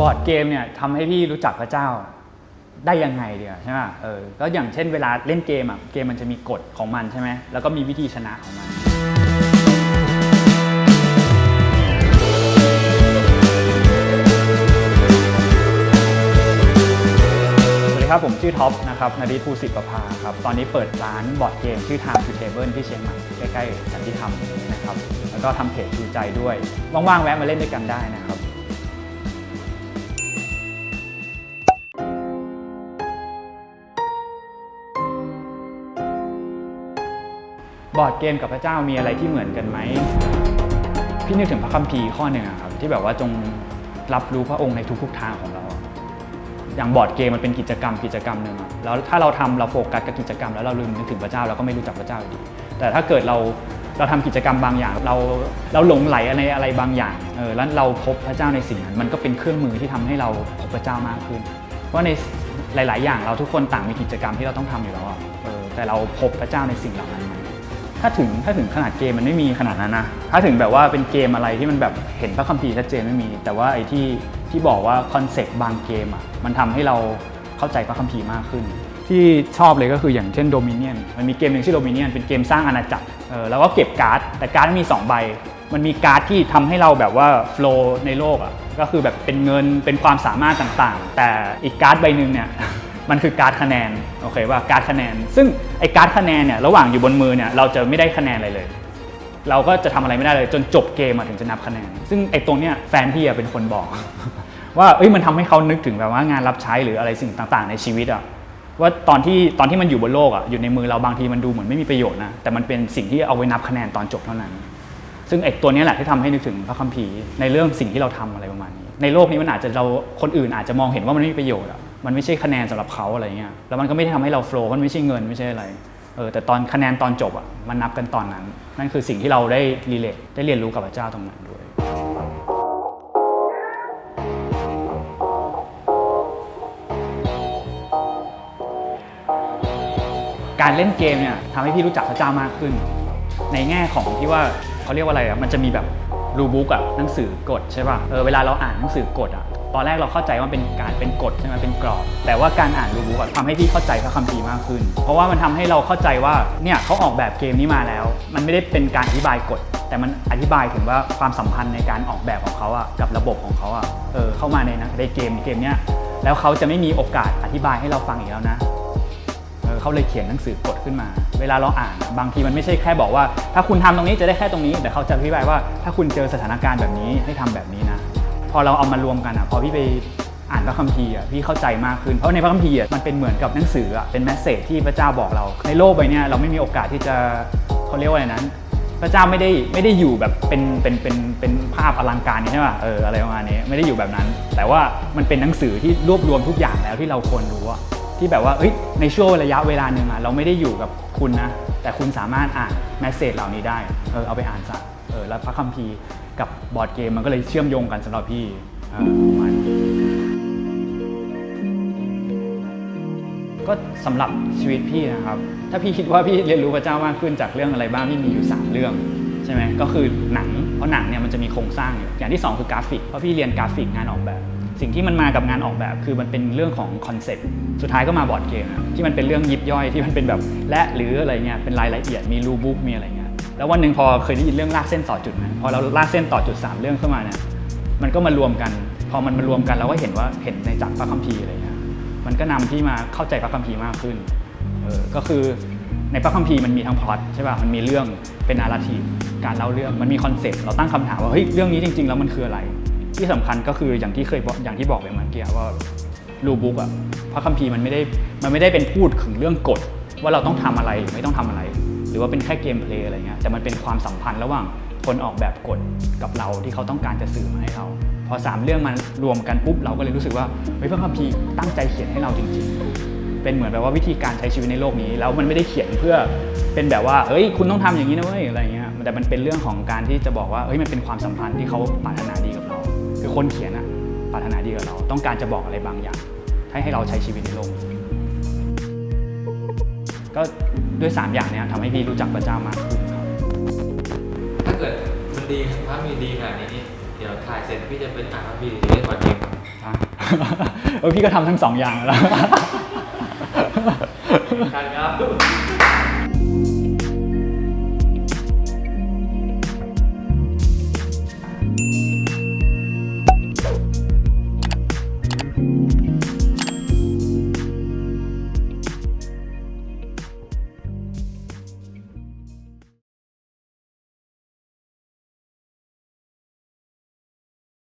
บอร์ดเกมเนี่ยทำให้พี่รู้จักพระเจ้าได้ยังไงเดียวใช่ไหมเออก็อย่างเช่นเวลาเล่นเกมอะเกมมันจะมีกฎของมันใช่ไหมแล้วก็มีวิธีชนะของมันสวัสดีครับผมชื่อท็อปนะครับนาดีภูสิทธิประภาครับตอนนี้เปิดร้านบอร์ดเกมชื่อ Time to Table ที่เชียงใหม่ใกล้ๆสันติธรรมนะครับแล้วก็ทำเพจชูใจด้วยว่างๆแวะมาเล่นด้วยกันได้นะครับ บอร์ดเกมกับพระเจ้ามีอะไรที่เหมือนกันไหมพี่นึกถึงพระคัมภีร์ข้อหนึ่งอะครับที่แบบว่าจงรับรู้พระองค์ในทุกๆทางของเรา อย่างบอร์ดเกมมันเป็นกิจกรรมกิจกรรมหนึ่งแล้วถ้าเราทำเราโฟกัสกับกิจกรรมแล้วเราลืมนึกถึงพระเจ้าเราก็ไม่รู้จักพระเจ้าอยู่ดี แต่ถ้าเกิดเราเราทำกิจกรรมบางอย่าง เราเราหลงไหลอะไรอะไรบางอย่างเออแล้วเราพบพระเจ้าในสิ่งนั้น มันก็เป็นเครื่องมือที่ทำให้เราพบพระเจ้ามากขึ้นเพราะในหลาย ๆ อย่างเราทุกคนต่างมีกิจกรรมที่เราต้องทำอยู่แล้วอะเออแต่เราพบพระเจ้าในสิ่งเหล่านั้น ถ้าถึงถ้าถึงขนาดเกมมันไม่มีขนาดนั้นนะ ถ้าถึงแบบว่าเป็นเกมอะไรที่มันแบบเห็นพระคัมภีร์ชัดเจนไม่มี แต่ว่าไอ้ที่ที่บอกว่าคอนเซ็ปต์บางเกมอะมันทำให้เราเข้าใจพระคัมภีร์มากขึ้น ที่ชอบเลยก็คืออย่างเช่นโดมิเนียนมันมีเกมหนึ่งชื่อโดมิเนียนเป็นเกมสร้างอาณาจักรเออแล้วก็เก็บการ์ด แต่การ์ดมี 2 ใบ มันมีการ์ดที่ทำให้เราแบบว่าโฟล์ในโลกอะก็คือแบบเป็นเงินเป็นความสามารถต่างๆ แต่อีกการ์ดใบหนึ่งเนี่ย มันคือการ์ดคะแนนโอเคว่าการ์ดคะแนน ซึ่งไอ้การ์ดคะแนนเนี่ยระหว่างอยู่บนมือเนี่ยเราจะไม่ได้คะแนนอะไรเลย เราก็จะทำอะไรไม่ได้เลยจนจบเกมมาถึงจะนับคะแนน ซึ่งไอ้ตรงเนี้ยแฟนพี่อะเป็นคนบอก ว่าเอ้ยมันทำให้เขานึกถึงแบบว่างานรับใช้หรืออะไรสิ่งต่างๆ ในชีวิตอะว่าตอนที่ตอนที่มันอยู่บนโลกอะอยู่ในมือเราบางทีมันดูเหมือนไม่มีประโยชน์นะแต่มันเป็นสิ่งที่เอาไว้นับคะแนนตอนจบเท่านั้น ซึ่งไอ้ตัวนี้แหละที่ทำให้นึกถึงพระคัมภีร์ในเรื่องสิ่งที่เราทำอะไรประมาณนี้ ในโลกนี้มันอาจจะเราคนอื่นอาจจะมองเห็นว่ามันไม่มีประโยชน์อะ มันไม่ใช่คะแนนสำหรับเขาอะไรเงี้ยแล้วมันก็ไม่ได้ทำให้เราโฟล์มันไม่ใช่เงินไม่ใช่อะไรเออแต่ตอนคะแนนตอนจบอะมันนับกันตอนนั้น นั่นคือสิ่งที่เราได้รีเลทได้เรียนรู้กับพระเจ้าตรงนั้นด้วยการเล่นเกมเนี่ยทำให้พี่รู้จักพระเจ้ามากขึ้น ในแง่ของที่ว่าเขาเรียกว่าอะไรอะมันจะมีแบบรูบุ๊กอะหนังสือกฎใช่ป่ะเออเวลาเราอ่านหนังสือกฎอะ ตอนแรกเราเข้าใจว่าเป็นการเป็นกฎใช่ไหมเป็นกรอบ แต่ว่าการอ่านรูบุ๊กทำให้พี่เข้าใจพระคัมภีร์มากขึ้น เพราะว่ามันทำให้เราเข้าใจว่าเนี่ยเขาออกแบบเกมนี้มาแล้ว มันไม่ได้เป็นการอธิบายกฎแต่มันอธิบายถึงว่าความสัมพันธ์ในการออกแบบของเขาอะกับระบบของเขาอะเออเข้ามาในนะในเกมเกมเนี้ยแล้วเขาจะไม่มีโอกาสอธิบายให้เราฟังอีกแล้วนะเออเขาเลยเขียนหนังสือกฎขึ้นมา เวลาเราอ่านบางทีมันไม่ใช่แค่บอกว่า ถ้าคุณทำตรงนี้จะได้แค่ตรงนี้ แต่เขาจะอธิบายว่าถ้าคุณเจอสถานการณ์แบบนี้ให้ทำแบบนี้นะ อเราเอามารวมกันอะพอพี่ไปอ่านพระคัมภีร์อะพี่เข้าใจมากขึ้นเพราะในพระคัมภีร์อะมันเป็นเหมือนกับหนังสืออะเป็นแมสเซจที่พระเจ้าบอกเรา ในโลกใบนี้เราไม่มีโอกาสที่จะเขาเรียกว่าอะไรนั้น พระเจ้าไม่ได้ไม่ได้อยู่แบบเป็นเป็นเป็นเป็นภาพอลังการนี้ใช่ป่ะเอออะไรประมาณนี้ไม่ได้อยู่แบบนั้น แต่ว่ามันเป็นหนังสือที่รวบรวมทุกอย่างแล้วที่เราควรรู้อะที่แบบว่าเอ้ยในช่วงระยะเวลาหนึ่งอะเราไม่ได้อยู่กับคุณนะแต่คุณสามารถอ่านแมสเซจเหล่านี้ได้เออเอาไปอ่านซะเออแล้วพระคัมภีร์ กับบอร์ดเกมมันก็เลยเชื่อมโยงกันสำหรับพี่เออประมาณนี้ก็สำหรับชีวิตพี่นะครับ ถ้าพี่คิดว่าพี่เรียนรู้พระเจ้ามากขึ้นจากเรื่องอะไรบ้างพี่มีอยู่ 3 เรื่องใช่ไหมก็คือหนังเพราะหนังเนี่ยมันจะมีโครงสร้างอยู่อย่างที่ 2 คือกราฟิกเพราะพี่เรียนกราฟิกงานออกแบบ สิ่งที่มันมากับงานออกแบบ คือมันเป็นเรื่องของคอนเซ็ปต์สุดท้ายก็มาบอร์ดเกมอะที่มันเป็นเรื่องยิบย่อยที่มันเป็นแบบและหรืออะไรเงี้ยเป็นรายละเอียดมีรูบุ๊กมีอะไรเงี้ย แล้ววันหนึ่งพอเคยได้ยินเรื่องลากเส้นต่อจุดนะพอเราลากเส้นต่อจุดสามเรื่องเข้ามาเนี่ยมันก็มารวมกัน พอมันมารวมกันเราก็เห็นว่าเห็นในจากพระคัมภีร์อะไรเงี้ยมันก็นำที่มาเข้าใจพระคัมภีร์มากขึ้นเออก็คือในพระคัมภีร์มันมีทั้งพล็อตใช่ป่ะมันมีเรื่องเป็นนาราทีฟการเล่าเรื่องมันมีคอนเซ็ปต์เราตั้งคำถามว่าเฮ้ยเรื่องนี้จริง ๆ แล้วมันคืออะไร ที่สำคัญก็คืออย่างที่เคยอย่างที่บอกไปเมื่อกี้ว่ารูบุ๊กอะพระคัมภีร์มันไม่ได้มันไม่ได้เป็นพูดถึงเรื่องกฎว่าเราต้องทำอะไรหรือไม่ต้องทำอะไร หรือว่าเป็นแค่เกมเพลย์อะไรเงี้ยแต่มันเป็นความสัมพันธ์ระหว่างคนออกแบบกฎกับเราที่เขาต้องการจะสื่อมาให้เรา พอสามเรื่องมันรวมกันปุ๊บเราก็เลยรู้สึกว่าเฮ้ยพระคัมภีร์ตั้งใจเขียนให้เราจริง ๆ เป็นเหมือนแบบว่าวิธีการใช้ชีวิตในโลกนี้ แล้วมันไม่ได้เขียนเพื่อเป็นแบบว่าเอ้ยคุณต้องทำอย่างนี้นะเว้ยอะไรเงี้ยแต่มันเป็นเรื่องของการที่จะบอกว่าเฮ้ยมันเป็นความสัมพันธ์ที่เขาปรารถนาดีกับเรา คือคนเขียนอะปรารถนาดีกับเรา ต้องการจะบอกอะไรบางอย่าง ให้ให้เราใช้ชีวิตในโลกนี้ ก็ด้วย 3 อย่างเนี้ยทำให้พี่รู้จักพระเจ้ามากขึ้นครับ ถ้าเกิดมันดีถ้ามีดีขนาดนี้นี่เดี๋ยวถ่ายเสร็จพี่จะเป็นอ่านพระบีหรือเล่นบอร์ดเกมอะ เออพี่ก็ทำทั้งสองอย่างแล้ว ครับ